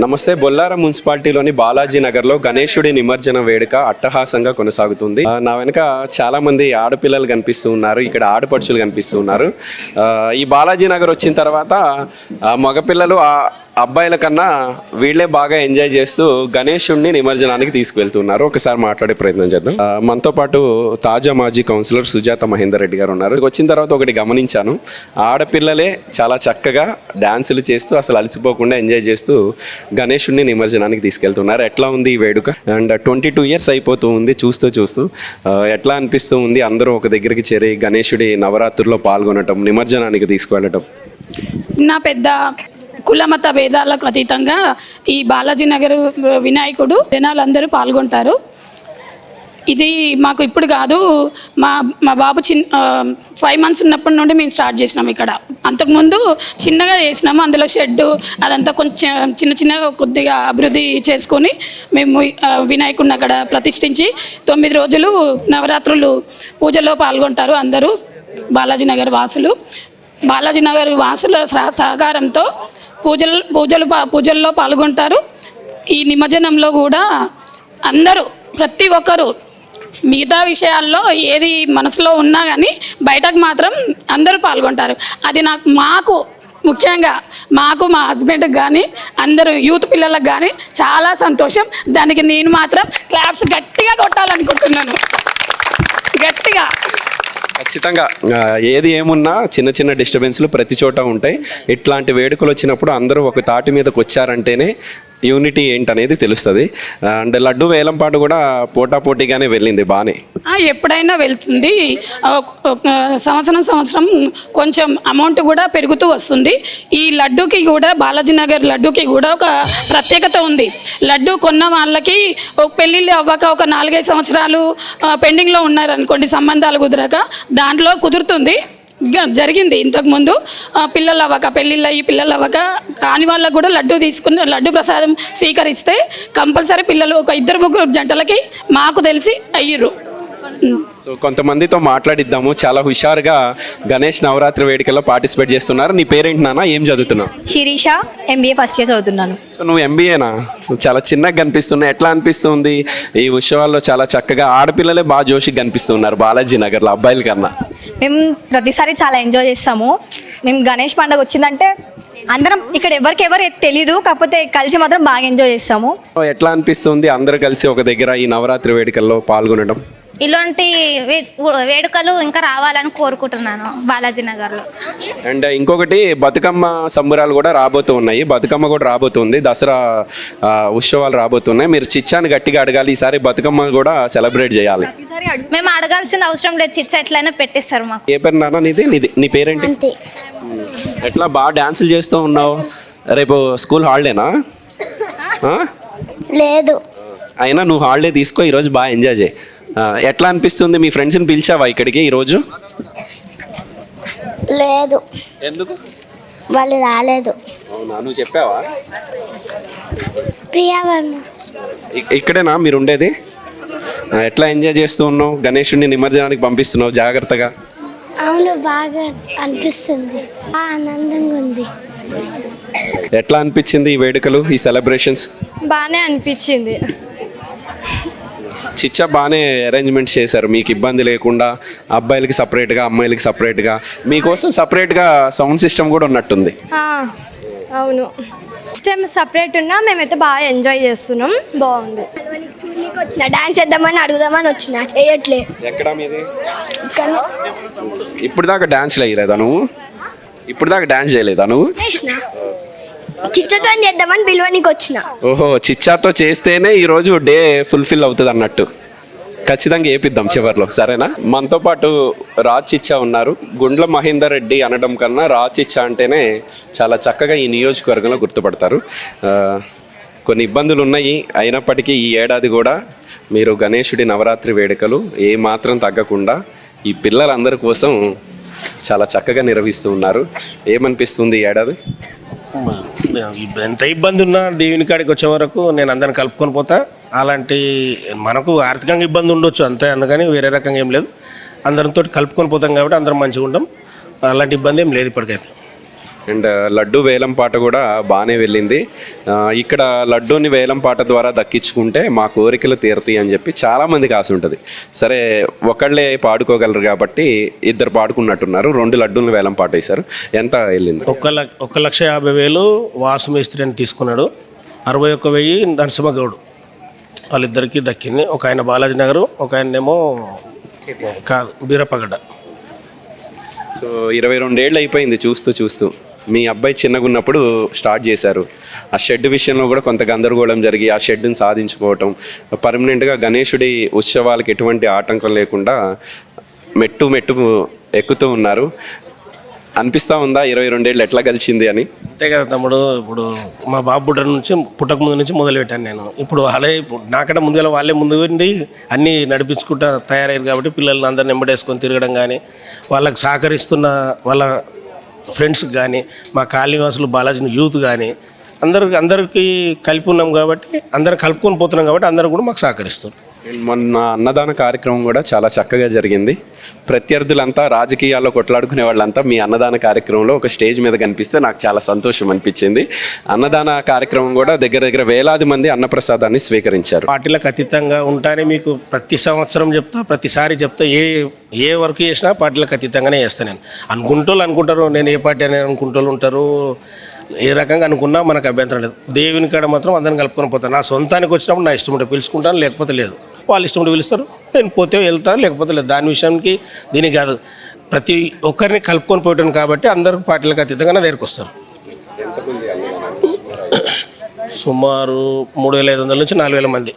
నమస్తే బొల్లారం మున్సిపాలిటీలోని బాలాజీ నగర్లో గణేశుడి నిమజ్జన వేడుక అట్టహాసంగా కొనసాగుతుంది. నా వెనక చాలా మంది ఆడపిల్లలు కనిపిస్తూ ఉన్నారు ఇక్కడ ఆడపడుచులు కనిపిస్తూ ఉన్నారు. ఆ, ఈ బాలాజీ నగర్ వచ్చిన తర్వాత ఆ, మగపిల్లలు ఆ అబ్బాయిల కన్నా వీళ్ళే బాగా ఎంజాయ్ చేస్తూ గణేషుణ్ణి నిమజ్జనానికి తీసుకువెళ్తున్నారు. ఒకసారి మాట్లాడే ప్రయత్నం చేద్దాం. మనతో పాటు తాజా మాజీ కౌన్సిలర్ సుజాత మహేందర్ రెడ్డి గారు ఉన్నారు. వచ్చిన తర్వాత ఒకటి గమనించాను. ఆడపిల్లలే చాలా చక్కగా డాన్సులు చేస్తూ అసలు అలసిపోకుండా ఎంజాయ్ చేస్తూ గణేషుణ్ణి నిమజ్జనానికి తీసుకెళ్తున్నారు. ఎట్లా ఉంది ఈ వేడుక? అండ్ ట్వంటీ టూ ఇయర్స్ అయిపోతూ ఉంది చూస్తూ చూస్తూ. ఎట్లా అనిపిస్తూ ఉంది అందరూ ఒక దగ్గరికి చేరి గణేషుడి నవరాత్రుల్లో పాల్గొనటం నిమజ్జనానికి తీసుకువెళ్ళటం? నా పెద్ద కులమత భేదాలకు అతీతంగా ఈ బాలాజీ నగర్ వినాయకుడు జనాలందరూ పాల్గొంటారు. ఇది మాకు ఇప్పుడు కాదు మా మా బాబు చిన్న ఫైవ్ మంత్స్ ఉన్నప్పటి నుండి మేము స్టార్ట్ చేసినాం ఇక్కడ. అంతకుముందు చిన్నగా చేసినాము అందులో షెడ్ అదంతా కొంచెం చిన్న చిన్నగా కొద్దిగా అభివృద్ధి చేసుకొని మేము వినాయకుడిని అక్కడ ప్రతిష్ఠించి తొమ్మిది రోజులు నవరాత్రులు పూజలో పాల్గొంటారు అందరూ బాలాజీ నగర్ వాసులు. బాలాజీ నగర్ వాసుల సహ- సహకారంతో పూజలు పూజలు పూజల్లో పాల్గొంటారు. ఈ నిమజ్జనంలో కూడా అందరూ ప్రతి ఒక్కరూ మిగతా విషయాల్లో ఏది మనసులో ఉన్నా కానీ బయటకు మాత్రం అందరూ పాల్గొంటారు. అది నాకు మాకు ముఖ్యంగా మాకు మా హస్బెండ్కి కానీ అందరూ యూత్ పిల్లలకు కానీ చాలా సంతోషం. దానికి నేను మాత్రం క్లాప్స్ గట్టిగా కొట్టాలనుకుంటున్నాను. గట్టిగా. ఖచ్చితంగా ఏది ఏమున్నా చిన్న చిన్న డిస్టర్బెన్స్లు ప్రతి చోట ఉంటాయి. ఇట్లాంటి వేడుకలు వచ్చినప్పుడు అందరూ ఒక తాటి మీదకి వచ్చారంటేనే యూనిటీ ఏంటనేది తెలుస్తుంది. అండ్ లడ్డు వేలంపాటు కూడా పోటా పోటీగానే వెళ్ళింది బాగానే ఎప్పుడైనా వెళ్తుంది. ఒక- సంవత్సరం సంవత్సరం కొంచెం అమౌంట్ కూడా పెరుగుతూ వస్తుంది. ఈ లడ్డుకి కూడా బాలాజీ నగర్ లడ్డూకి కూడా ఒక ప్రత్యేకత ఉంది. లడ్డు కొన్న వాళ్ళకి ఒక పెళ్ళిళ్ళు అవ్వక ఒక నాలుగైదు సంవత్సరాలు పెండింగ్లో ఉన్నారనుకోండి సంబంధాలు కుదరక దాంట్లో కుదురుతుంది. జరిగింది. ఇంతకుముందు పిల్లలు అవ్వక పెళ్ళిళ్ళు అయ్యి పిల్లలు అవ్వక కాని వాళ్ళకు కూడా లడ్డు తీసుకుని లడ్డు ప్రసాదం స్వీకరిస్తే కంపల్సరీ పిల్లలు ఒక ఇద్దరు ముగ్గురు జంటలకి మాకు తెలిసి అయ్యిర్రు. సో కొంతమందితో మాట్లాడిద్దాము. చాలా హుషారుగా గణేష్ నవరాత్రి వేడుకల్లో పార్టిసిపేట్ చేస్తున్నారు. నీ పేరేంటి నాన్న? ఏం చదువుతున్నావు? శిరీష ఎంబీఏ ఫస్ట్ ఇయర్ చదువుతున్నాను. సో నువ్వు ఎంబీఏనా చాలా చిన్నగా కనిపిస్తున్నావు ఎట్లా అనిపిస్తుంది? ఈ ఉత్సవాల్లో చాలా చక్కగా ఆడపిల్లలే బాగా జోషిగా కనిపిస్తున్నారు బాలాజీ నగర్లో అబ్బాయిల కన్నా. మేము ప్రతిసారి చాలా ఎంజాయ్ చేస్తాము. మేము గణేష్ పండుగ వచ్చిందంటే అందరం ఇక్కడ ఎవరికి ఎవరు తెలీదు కాకపోతే కలిసి మాత్రం బాగా ఎంజాయ్ చేస్తాము. ఎట్లా అనిపిస్తుంది అందరూ కలిసి ఒక దగ్గర ఈ నవరాత్రి వేడుకల్లో పాల్గొనడం? ఇలాంటి వే- వేడుకలు ఇంకా రావాలని కోరుకుంటున్నాను బాలాజీ నగర్లో. అండ్ ఇంకొకటి బతుకమ్మ సంబరాలు కూడా రాబోతూ ఉన్నాయి. బతుకమ్మ కూడా రాబోతుంది. దసరా ఉత్సవాలు రాబోతున్నాయి. మీరు చిచ్చాని గట్టిగా అడగాలి. ఈసారి బతుకమ్మ కూడా సెలబ్రేట్ చేయాలి. మేము అడగాల్సిన అవసరం లేదు. చిచ్చ ఎట్లయినా పెట్టిస్తారు మాకు. ఏ పేరు నాన్న నీది? నీ పేరేంటి? ఎట్లా బాగా డాన్సులు చేస్తూ ఉన్నావు? రేపు స్కూల్ హాలిడేనా? లేదు. అయినా నువ్వు హాలిడే తీసుకో. ఈరోజు బాగా ఎంజాయ్ చేయి. ఎట్లా అనిపిస్తుంది మీ ఫ్రెండ్స్ని పిలిచావా ఇక్కడికి ఈరోజు? లేదు. ఎందుకు? వాళ్ళు రాలేదు. అవునా నువ్వు చెప్పావా? ప్రియావర్మ. ఇక్- ఇక్కడేనా మీరు ఉండేది? ఎట్లా ఎంజాయ్ చేస్తూ ఉన్నావు? గణేషుడిని నిమజ్జనానికి పంపిస్తున్నావు జాగ్రత్తగా? అవును బాగా అనిపిస్తుంది. ఆనందంగా ఉంది. ఎట్లా అనిపించింది ఈ వేడుకలు ఈ సెలబ్రేషన్స్ బాగానే అనిపించింది. చిచ్చా బాగానే అరేంజ్మెంట్స్ చేశారు. మీకు ఇబ్బంది లేకుండా అబ్బాయిలకి సపరేట్గా అమ్మాయిలకి సపరేట్గా మీకోసం సపరేట్గా సౌండ్ సిస్టమ్ కూడా ఉన్నట్టుంది. అవును. టైం సపరేట్ ఉన్నా మేమైతే బాగా ఎంజాయ్ చేస్తున్నాం. బాగుంది. వచ్చిన డాన్స్ చేద్దామని అడుగుదామని వచ్చిన. చేయట్లే. ఎక్కడా మీది? ఇప్పుడు దాకా డాన్స్ వేయలేదా నువ్వు? ఇప్పుడు దాకా డాన్స్ చేయలేదా నువ్వు? చిచ్చతో చేద్దామని పిలవనికి వచ్చిన ఓహో చిచ్చాతో చేస్తేనే ఈరోజు డే ఫుల్ఫిల్ అవుతుంది అన్నట్టు. ఖచ్చితంగా ఏపిద్దాం చివర్లో సరేనా? మనతో పాటు రాచిచ్చా చిచ్చా ఉన్నారు. గుండ్ల మహేందర్ రెడ్డి అనడం కన్నా రాచిచ్చా చిచ్చా అంటేనే చాలా చక్కగా ఈ నియోజకవర్గంలో గుర్తుపడతారు. కొన్ని ఇబ్బందులు ఉన్నాయి. అయినప్పటికీ ఈ ఏడాది కూడా మీరు గణేశుడి నవరాత్రి వేడుకలు ఏ మాత్రం తగ్గకుండా ఈ పిల్లలందరి కోసం చాలా చక్కగా నిర్వహిస్తూ ఉన్నారు. ఏమనిపిస్తుంది ఈ ఏడాది? ఎంత ఇబ్బంది ఉన్నా దేవుని కాడికి వచ్చే వరకు నేను అందరిని కలుపుకొని పోతా. అలాంటి మనకు ఆర్థికంగా ఇబ్బంది ఉండొచ్చు అంతే అందుకని వేరే రకంగా ఏం లేదు. అందరితో కలుపుకొని పోతాం కాబట్టి అందరం మంచిగా ఉంటాం. అలాంటి ఇబ్బంది ఏం లేదు ఇప్పటికైతే. అండ్ లడ్డు వేలం పాట కూడా బాగానే వెళ్ళింది. ఇక్కడ లడ్డూని వేలం పాట ద్వారా దక్కించుకుంటే మా కోరికలు తీరతాయి అని చెప్పి చాలామందికి ఆశ ఉంటుంది. సరే ఒకళ్ళే పాడుకోగలరు కాబట్టి ఇద్దరు పాడుకున్నట్టున్నారు. రెండు లడ్డూలను వేలం పాట వేశారు. ఎంత వెళ్ళింది? ఒక లక్ష ఒక లక్ష యాభై వేలు వాసు మేస్త్రి అని తీసుకున్నాడు. అరవై ఒక్క వెయ్యి నరసింహగౌడ్ వాళ్ళిద్దరికీ దక్కింది. ఒక ఆయన బాలాజీ నగర్ ఒక ఆయనేమో కాదు బీరప్పగడ్డ. సో ఇరవై రెండేళ్ళు అయిపోయింది చూస్తూ చూస్తూ. మీ అబ్బాయి చిన్నగా ఉన్నప్పుడు స్టార్ట్ చేశారు. ఆ షెడ్ విషయంలో కూడా కొంత గందరగోళం జరిగి ఆ షెడ్ని సాధించుకోవటం పర్మనెంట్గా గణేశుడి ఉత్సవాలకు ఎటువంటి ఆటంకం లేకుండా మెట్టు మెట్టు ఎక్కుతూ ఉన్నారు. అనిపిస్తూ ఉందా ఇరవై రెండేళ్ళు ఎట్లా కలిసింది అని? అంతే కదా తమ్ముడు ఇప్పుడు మా బాబు పుట్ట నుంచి పుట్టక ముందు నుంచి మొదలుపెట్టాను నేను. ఇప్పుడు వాళ్ళే ఇప్పుడు నాకంటే ముందుగా వాళ్ళే ముందు ఉండి అన్నీ నడిపించుకుంటా తయారయ్యారు కాబట్టి పిల్లల్ని అందరిని వెంబడేసుకొని తిరగడం కానీ వాళ్ళకి సహకరిస్తున్న వాళ్ళ ఫ్రెండ్స్కి కానీ మా కాలనీవాసులు బాలాజీ యూత్ కానీ అందరికి అందరికీ కలిపి ఉన్నాం కాబట్టి అందరం కలుపుకొని పోతున్నాం కాబట్టి అందరూ కూడా మాకు సహకరిస్తారు అండ్ మొన్న అన్నదాన కార్యక్రమం కూడా చాలా చక్కగా జరిగింది. ప్రత్యర్థులంతా రాజకీయాల్లో కొట్లాడుకునే వాళ్ళంతా మీ అన్నదాన కార్యక్రమంలో ఒక స్టేజ్ మీద కనిపిస్తే నాకు చాలా సంతోషం అనిపించింది. అన్నదాన కార్యక్రమం కూడా దగ్గర దగ్గర వేలాది మంది అన్నప్రసాదాన్ని స్వీకరించారు. పార్టీలకు అతీతంగా ఉంటానే మీకు ప్రతి సంవత్సరం చెప్తా ప్రతిసారి చెప్తా ఏ ఏ వర్క్ చేసినా పార్టీలకు అతీతంగానే చేస్తాను నేను. అనుకుంటోళ్ళు అనుకుంటారు నేను ఏ పార్టీ అని అనుకుంటూ ఉంటారు. ఏ రకంగా అనుకున్నా మనకు అభ్యంతరం లేదు. దేవుని కాడ మాత్రం అందరం కలుపుకొని పోతాను నా సొంతానికి వచ్చినప్పుడు నా ఇష్టం ఉంటే పిలుచుకుంటాను లేకపోతే లేదు. వాళ్ళు ఇష్టం ఉంటే పిలుస్తారు. నేను పోతే వెళ్తాను లేకపోతే లేదు. దాని విషయానికి దీనికి కాదు. ప్రతి ఒక్కరిని కలుపుకొని పోయటం కాబట్టి అందరూ పార్టీలకు అతీతంగా నా దగ్గరికి వస్తారు. సుమారు మూడు వేల ఐదు వందల నుంచి నాలుగు వేల మంది.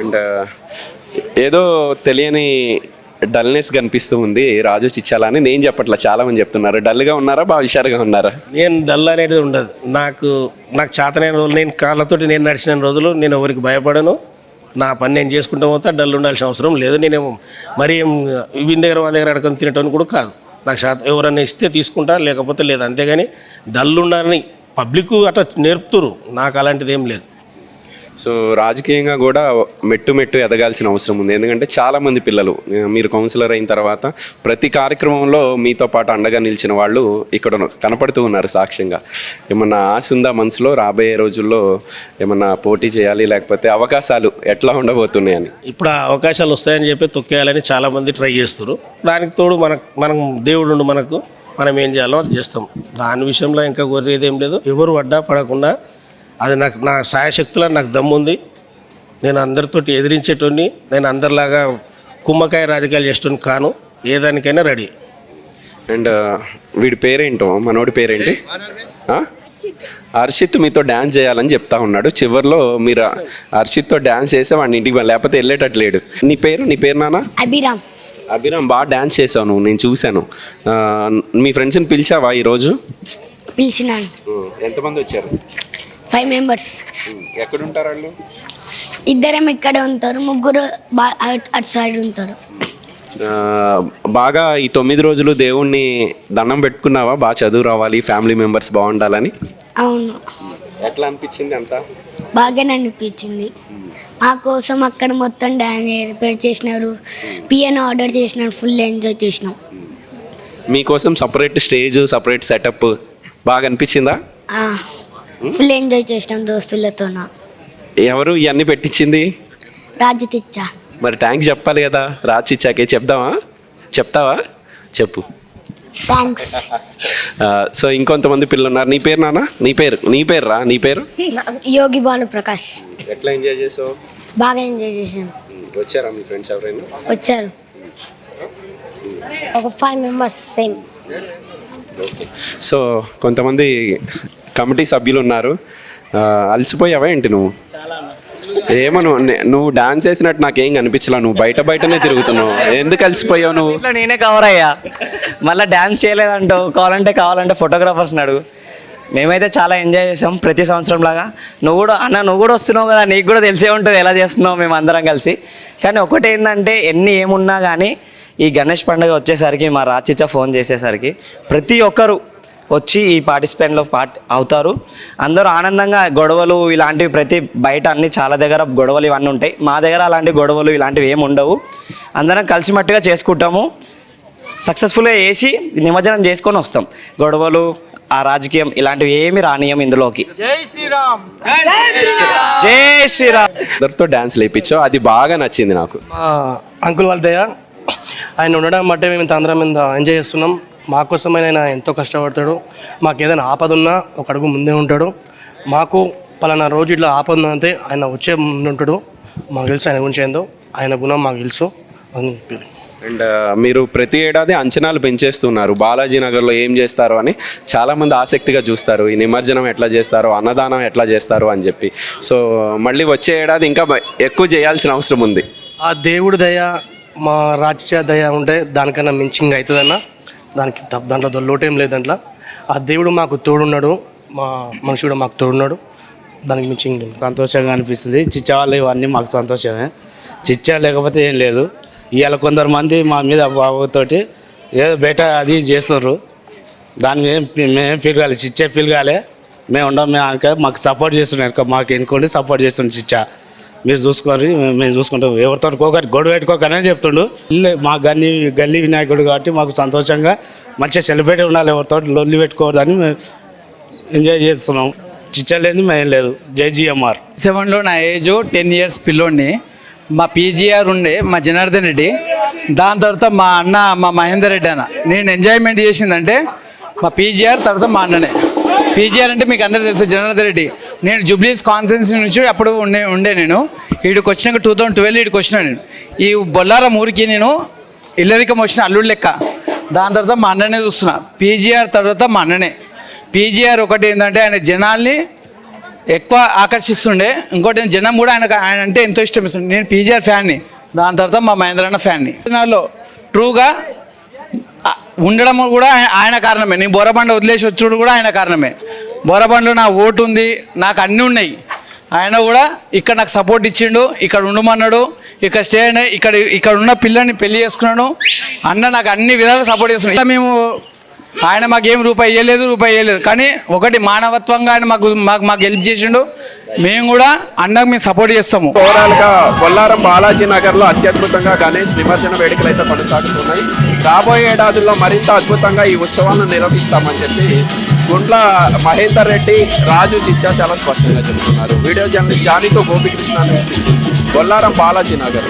అండ్ ఏదో తెలియని డల్నెస్ కనిపిస్తూ ఉంది. రాజు చిచ్చాల అని నేను చెప్పట్లా చాలా మంది చెప్తున్నారు. డల్గా ఉన్నారా బాగా హుషారుగా ఉన్నారా? నేను డల్ అనేది ఉండదు. నాకు నాకు చేతనైన రోజులు నేను కాళ్ళతోటి నేను నడిచిన రోజులు నేను ఎవరికి భయపడను. నా పని నేను చేసుకుంటూ పోతా డల్ ఉండాల్సిన అవసరం లేదు. నేనేమో మరి ఏం వీని దగ్గర వాళ్ళ దగ్గర అడగని తినటం కూడా కాదు. నాకు శాత ఎవరన్నా ఇస్తే తీసుకుంటా లేకపోతే లేదు. అంతేగాని డల్ ఉండాలని పబ్లిక్ అట్లా నేర్పుతురు. నాకు అలాంటిది ఏం లేదు. సో రాజకీయంగా కూడా మెట్టు మెట్టు ఎదగాల్సిన అవసరం ఉంది. ఎందుకంటే చాలామంది పిల్లలు మీరు కౌన్సిలర్ అయిన తర్వాత ప్రతి కార్యక్రమంలో మీతో పాటు అండగా నిలిచిన వాళ్ళు ఇక్కడ కనపడుతూ ఉన్నారు సాక్ష్యంగా. ఏమన్నా ఆశ ఉందా మనసులో? రాబోయే రోజుల్లో ఏమన్నా పోటీ చేయాలి లేకపోతే అవకాశాలు ఎట్లా ఉండబోతున్నాయని ఇప్పుడు ఆ అవకాశాలు వస్తాయని చెప్పి తొక్కేయాలని చాలామంది ట్రై చేస్తారు దానికి తోడు మన మనం దేవుడు మనకు మనం ఏం చేయాలో అది చేస్తాం. దాని విషయంలో ఇంకా కోరేది ఏం లేదు. ఎవరు పడ్డా పడకుండా అది నాకు నా సాయశక్తుల నాకు దమ్ముంది నేను అందరితోటి ఎదిరించేటోని నేను అందరిలాగా కుమ్మకాయ రాజకీయాలు చేసేటోని కాను. ఏ దానికైనా రెడీ. అండ్ వీడి పేరేంటో? మనోడి పేరేంటి? హర్షిత్ మీతో డ్యాన్స్ చేయాలని చెప్తా ఉన్నాడు. చివర్లో మీరు హర్షిత్తో డ్యాన్స్ చేస్తే వాడిని ఇంటికి లేకపోతే వెళ్ళేటట్టు లేడు. నీ పేరు? నీ పేరు నానా అభిరామ్. అభిరామ్ బాగా డ్యాన్స్ చేసావు నువ్వు నేను చూశాను. మీ ఫ్రెండ్స్ని పిలిచావా ఈరోజు? పిలిచినాను. ఎంతమంది వచ్చారు? ఫైవ్ మెంబర్స్ ఎక్కడ ఉంటారు వాళ్ళు? ఇద్దరేమో ఇక్కడే ఉంటారు. ముగ్గురు అటు సైడ్ ఉంటారు. బాగా ఈ తొమ్మిది రోజులు దేవుణ్ణి దండం పెట్టుకున్నావా? బాగా చదువు రావాలి ఫ్యామిలీ మెంబర్స్ బాగుండాలని? అవును. ఎట్లా అనిపించింది అంతా? బాగానే అనిపించింది. మా కోసం అక్కడ మొత్తం డ్యాన్స్ ఏర్పాటు చేసినారు. పియానో ఆర్డర్ చేసినారు. ఫుల్ ఎంజాయ్ చేసినాం. మీకోసం సపరేట్ స్టేజ్ సపరేట్ సెటప్ బాగా అనిపించిందా? ఫుల్ ఎంజాయ్ చేసినాం దోస్తులతో ఎవరు? ఇవన్నీ పెట్టించింది? రాజు తెచ్చా. మరి థ్యాంక్స్ చెప్పాలి కదా. రాచి ఇచ్చాకే చెప్దామా? చెప్తావా? చెప్పు. థ్యాంక్స్ సో ఇంకొంతమంది పిల్లలు ఉన్నారు నీ పేరు నాన్న? నీ పేరు. నీ పేరు రా నీ పేరు? యోగి భాను ప్రకాష్ ఎట్లా ఎంజాయ్ చేసావు? బాగా ఎంజాయ్ చేసాం. వచ్చారా మీ ఫ్రెండ్స్ ఎవరైనా? వచ్చారు. ఒక ఫైవ్ మెంబర్స్ సేమ్ సో కొంతమంది కమిటీ సభ్యులు ఉన్నారు అలసిపోయావా ఏంటి నువ్వు? ఏమో నువ్వు నువ్వు డాన్స్ వేసినట్టు నాకేం కనిపించలా నువ్వు బయట బయటనే తిరుగుతున్నావు. ఎందుకు కలిసిపోయావు నువ్వు? ఇట్లా నేనే కవర్ అయ్యా. మళ్ళీ డ్యాన్స్ చేయలేదంటావు. కావాలంటే కావాలంటే ఫోటోగ్రాఫర్స్ని అడుగు. మేమైతే చాలా ఎంజాయ్ చేసాం ప్రతి సంవత్సరం లాగా. నువ్వు కూడా అన్న నువ్వు కూడా వస్తున్నావు కదా నీకు కూడా తెలిసే ఉంటుంది ఎలా చేస్తున్నావు మేము అందరం కలిసి. కానీ ఒకటి ఏంటంటే ఎన్ని ఏమున్నా కానీ ఈ గణేష్ పండుగ వచ్చేసరికి మా రాచిచ్చ ఫోన్ చేసేసరికి ప్రతి ఒక్కరు వచ్చి ఈ పార్టిసిపెంట్లో పార్ట్ అవుతారు. అందరూ ఆనందంగా గొడవలు ఇలాంటివి ప్రతి బయట అన్ని చాలా దగ్గర గొడవలు ఇవన్నీ ఉంటాయి. మా దగ్గర అలాంటి గొడవలు ఇలాంటివి ఏమి ఉండవు. అందరం కలిసిమట్టుగా చేసుకుంటాము. సక్సెస్ఫుల్గా వేసి నిమజ్జనం చేసుకొని వస్తాం. గొడవలు ఆ రాజకీయం ఇలాంటివి ఏమి రానియం ఇందులోకి. జై శ్రీరామ్. జై శ్రీరామ్. అందరితో డ్యాన్స్ లేపించావు అది బాగా నచ్చింది నాకు. అంకుల్ వాళ్ళ దయ. ఆయన ఉండడం బట్టే మేము అందరం ఇంత ఎంజాయ్ చేస్తున్నాం. మా కోసమే ఆయన ఎంతో కష్టపడతాడు. మాకు ఏదైనా ఆపద ఉన్నా ఒక అడుగు ముందే ఉంటాడు. మాకు పలానా రోజు ఇట్లా ఆపద ఉందంటే ఆయన వచ్చే ముందు ఉంటాడు. మాకు తెలుసు ఆయన గురించి ఏందో. ఆయన గుణం మాకు తెలుసు అని చెప్పి అండ్ మీరు ప్రతి ఏడాది అంచనాలు పెంచేస్తున్నారు. బాలాజీ నగర్లో ఏం చేస్తారు అని చాలామంది ఆసక్తిగా చూస్తారు. ఈ నిమజ్జనం ఎట్లా చేస్తారు? అన్నదానం ఎట్లా చేస్తారు? అని చెప్పి. సో మళ్ళీ వచ్చే ఏడాది ఇంకా ఎక్కువ చేయాల్సిన అవసరం ఉంది. ఆ దేవుడి దయ మా రాజ్య దయ ఉంటే దానికన్నా మించింగ్ అవుతుందన్న. దానికి తప్ప దాంట్లో లోటేం లేదు దాంట్లో. ఆ దేవుడు మాకు తోడున్నాడు. మా మనుషుడు మాకు తోడున్నాడు. దానికి మించి సంతోషంగా అనిపిస్తుంది. చిచ్చా ఇవన్నీ మాకు సంతోషమే. చిచ్చా లేకపోతే ఏం లేదు. ఇవాళ కొందరు మంది మా మీద బాబుతోటి ఏదో బయట అది చేస్తున్నారు. దాన్ని మేము మేము ఫీల్ కాలేదు చిచ్చే ఫీల్ కాలే. మేము ఉండం మేము మాకు సపోర్ట్ చేస్తున్నాం మాకు ఎన్నుకోండి సపోర్ట్ చేస్తున్నాం చిచ్చా. మీరు చూసుకోరు మేము- చూసుకుంటాం. ఎవరితో ఒకటి గొడవ పెట్టుకోకనే చెప్తుండు. మా గల్లీ గల్లీ వినాయకుడు కాబట్టి మాకు సంతోషంగా మంచిగా సెలబ్రేట్ ఉండాలి. ఎవరితో లొల్లి పెట్టుకోవద్దని మేము ఎంజాయ్ చేస్తున్నాం. చిచ్చలేదు మేము లేదు. జై సెవెన్లో నా ఏజ్ టెన్ ఇయర్స్ పిల్లోడిని. మా పీజీఆర్ ఉండే మా జనార్దన్ రెడ్డి. దాని తర్వాత మా అన్న మా మహేందర్ రెడ్డి అన్న. నేను ఎంజాయ్మెంట్ చేసిందంటే మా పీజీఆర్ తర్వాత మా అన్ననే. పీజీఆర్ అంటే మీకు అందరూ తెలుసు జనార్దన్ రెడ్డి. నేను జూబ్లీస్ కాన్ఫరెన్స్ నుంచి అప్పుడు ఉండే ఉండే నేను. వీడికి వచ్చినాక టూ థౌజండ్ ట్వెల్వ్ వీడికి వచ్చిన నేను. ఈ బొల్లారం ఊరికి నేను ఇల్లరికం వచ్చిన అల్లుడు లెక్క. దాని తర్వాత మా అన్ననే చూస్తున్నా. పీజీఆర్ తర్వాత మా అన్ననే. పీజీఆర్ ఒకటి ఏంటంటే ఆయన జనాల్ని ఎక్కువ ఆకర్షిస్తుండే. ఇంకోటి జనం కూడా ఆయన ఆయన అంటే ఎంతో ఇష్టం ఇస్తుండే. నేను పీజీఆర్ ఫ్యాన్ని. దాని తర్వాత మా మహేంద్ర అన్న ఫ్యాన్ని. నాలో ట్రూగా ఉండడం కూడా ఆయన- ఆయన కారణమే. నేను బోరబండ వదిలేసి వచ్చుడు కూడా ఆయన కారణమే. బోరబండ్లో నా ఓటు ఉంది నాకు అన్నీ ఉన్నాయి. ఆయన కూడా ఇక్కడ నాకు సపోర్ట్ ఇచ్చిండు ఇక్కడ ఉండమన్నాడు ఇక్కడ స్టే అయినా ఇక్కడ ఇక్కడ ఉన్న పిల్లని పెళ్ళి చేసుకున్నాను. అన్న నాకు అన్ని విధాలు సపోర్ట్ చేస్తున్నాడు. ఇలా మేము ఆయన మాకు ఏం రూపాయి ఇవ్వలేదు రూపాయి ఇవ్వలేదు కానీ ఒకటి మానవత్వంగా ఆయన మాకు మాకు మాకు హెల్ప్ చేసిండు. మేము కూడా అన్నకు మేము సపోర్ట్ చేస్తాము. ఓవరాల్గా బొల్లారం బాలాజీ నగర్లో అత్యద్భుతంగా గణేష్ నిమజ్జన వేడుకలు అయితే కొనసాగుతున్నాయి. రాబోయే ఏడాదుల్లో మరింత అద్భుతంగా ఈ ఉత్సవాలను నిర్వహిస్తామని చెప్పి గుండ్ల మహేందర్ రెడ్డి రాజు చిచ్చా చాలా స్పష్టంగా చెప్తున్నారు. వీడియో జర్నలిస్ట్ జానీతో గోపికృష్ణ బొల్లారం బాలాజీ నగర్.